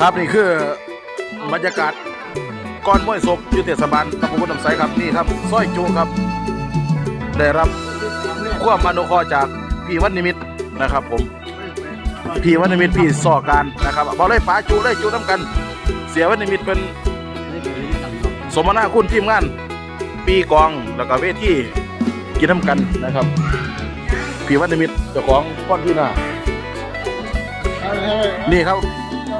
ครับนี่คือบรรยากาศก่อนมวยศพยู่เทศบาลตำบลกุฎน้ำใสครับนี่ครับสร้อยจูครับ ได้รับความอนุเคราะห์จากพี่วันนิมิตนะครับ ผมพี่วันนิมิตพี่สอการนะครับบอกเลยป๋าจูเลยจูน้ำกัน เสียวันนิมิตเป็นสมนาคุณทีมงาน ปีกองแล้วก็เวทีกินน้ำกันนะครับพี่วันนิมิตเจ้าของก้อนที่หน้านี่ครับ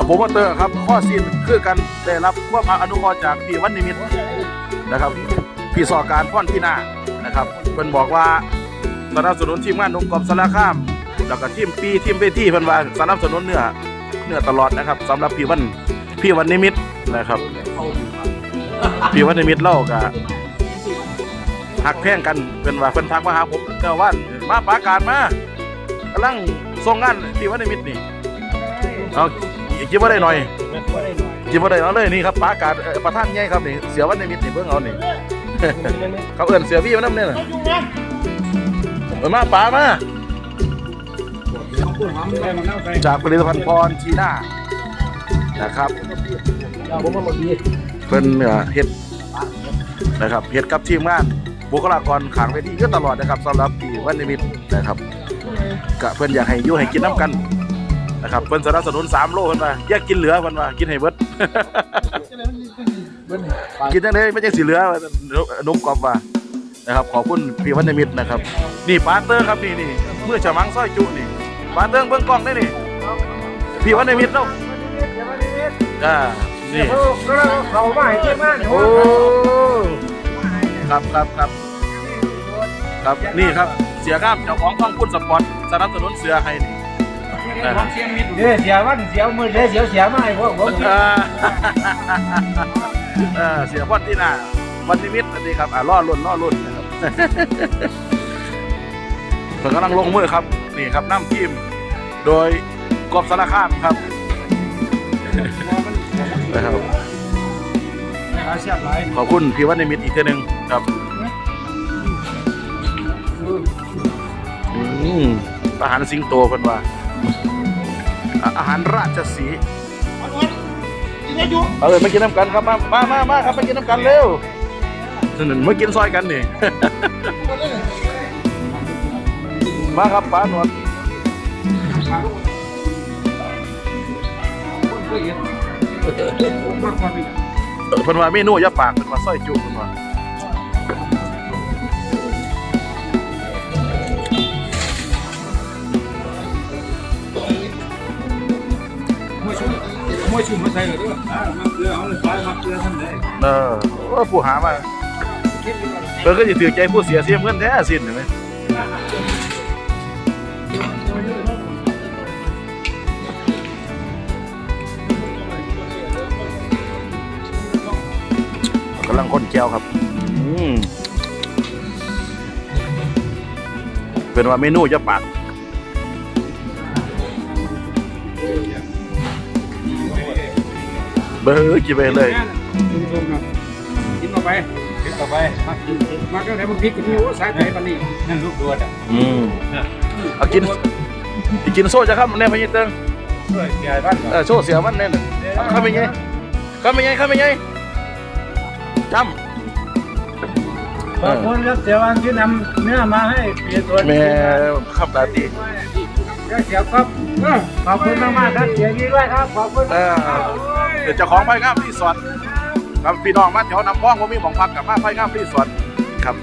ผมว่าเตอร์ครับ ข้อซีนคือกันได้รับความอนุเคราะห์จากพี่วันนิมิตนะครับ พี่สอการพ่อนที่หน้านะครับเพิ่นบอกว่าสนับสนุนทีมงานหนุ่มกอบสารคาม แล้วก็ทีมปีทีมเวทีเพิ่นว่าสนับสนุนเนื้อเนื้อตลอดนะครับสำหรับพี่วันพี่วันนิมิตนะครับพี่วันนิมิตเล่ากับหักแพงกันเพิ่นว่าเพิ่นทักมาหาผมเจ้าวันมาปราการมากำลังส่งงานพี่วันนิมิตนี่เอา คิดว่าได้หน่อยคิดว่าได้เอาเลยนี่ครับป้ากาดเอ่อประธานใหญ่ครับนี่เสียวันในมิตรนี่เบิ่งเอานี่ เขาเอื้อนเสียพี่มาน้ำเนี่ยน่ะเออมาป๋ามาจากผลิตภัณฑ์พรชีน่านะครับเป็นเอ่อเฮ็ดนะครับเฮ็ดกับทีมงานบุคลากรขางเวทีก็ตลอดนะครับสำหรับพี่วันในมิตรนะครับกะเพิ่นอยากให้อยู่ให้กินน้ำกัน นะครับเพิ่นสนับสนุน3โลเพิ่นว่าอย่ากินเหลือเพิ่นว่ากินให้เบิดกินจังได๋ไม่จังสิเหลือว่านุ่มกรอบว่านะครับขอบคุณพี่วันนมิตรนะครับ นี่ปาเตอร์ครับนี่นี่มือฉมังซอยจุนี่ปาเตอร์เบิ่งกล้องได้นี่พี่วันนมิตรเนาะอ่านี่เขามาให้ที่บ้านโอ้ครับครับครับครับนี่ครับเสียข้ามเจ้าของกล้องพุ่นสปอร์ตสนับสนุนเสือให้นี่ นะครับเดี๋ยวเสียวันเสียมือเดี๋ยวเสียเสียมาให้พวกผมเออเออเสียพอดที่หน้าวันนิมิตอันนี้ครับอ่าล่อลุ่นล่อลุ่นนะครับเพิ่งกำลังลงมือครับนี่ครับน้ำทีมโดยกอบสารคามครับนะครับขอบคุณพี่วันนิมิตอีกทีหนึ่งครับอืมอาหารสิงโตเพิ่นว่า อะอาหารราชสีห์เอาเลยมากินน้ำกันครับมามามามาครับมากินน้ำกันเร็วนั่นๆมากินซอยกันนี่ มาครับป้าหนวดเออเพิ่นว่าเมนูอยาปากเพิ่นว่าซอยจุเพิ่นว่า มวยชุ่มมาใส่เลยด้วยมาเกลือเอาเลยไปมาเกลือทำได้เออโอ้ผู้หามาเพิ่นก็สิถือใจผู้เสียเสียเงินแท้สิ้นเห็นไหมกำลังคนแก้วครับ อืมเป็นว่าเมนูจะปาก เบอร์กี่ไปเลยชุ่มๆนะกินเข้าไปกินเข้าไปมากินมาก็ไหนมันพริกกับพี่โอ้สายไหนปานนี้นั่นลูกดวดอะอืมเอากินกินโซ่จะครับแน่พะยี่เติงช่วยแก่บ้านเออโซ่เสียมันแน่นเอาเข้าไปไงเข้าไปไงเข้าไปไงจขอบคุณครับเสียวันที่นำเนื้อมาให้เปลี่ยนตัวำแม่ขับตาตีเสียครับขอบคุณมากๆครับเสียดีด้วยครับขอบคุณเออ เดี๋ยวจ้าของไฟงามรีสอร์ทครับพี่น้องมาแถวน้ำพ้องว่ามีของพักกับมาไฟงามรีสอร์ทครับ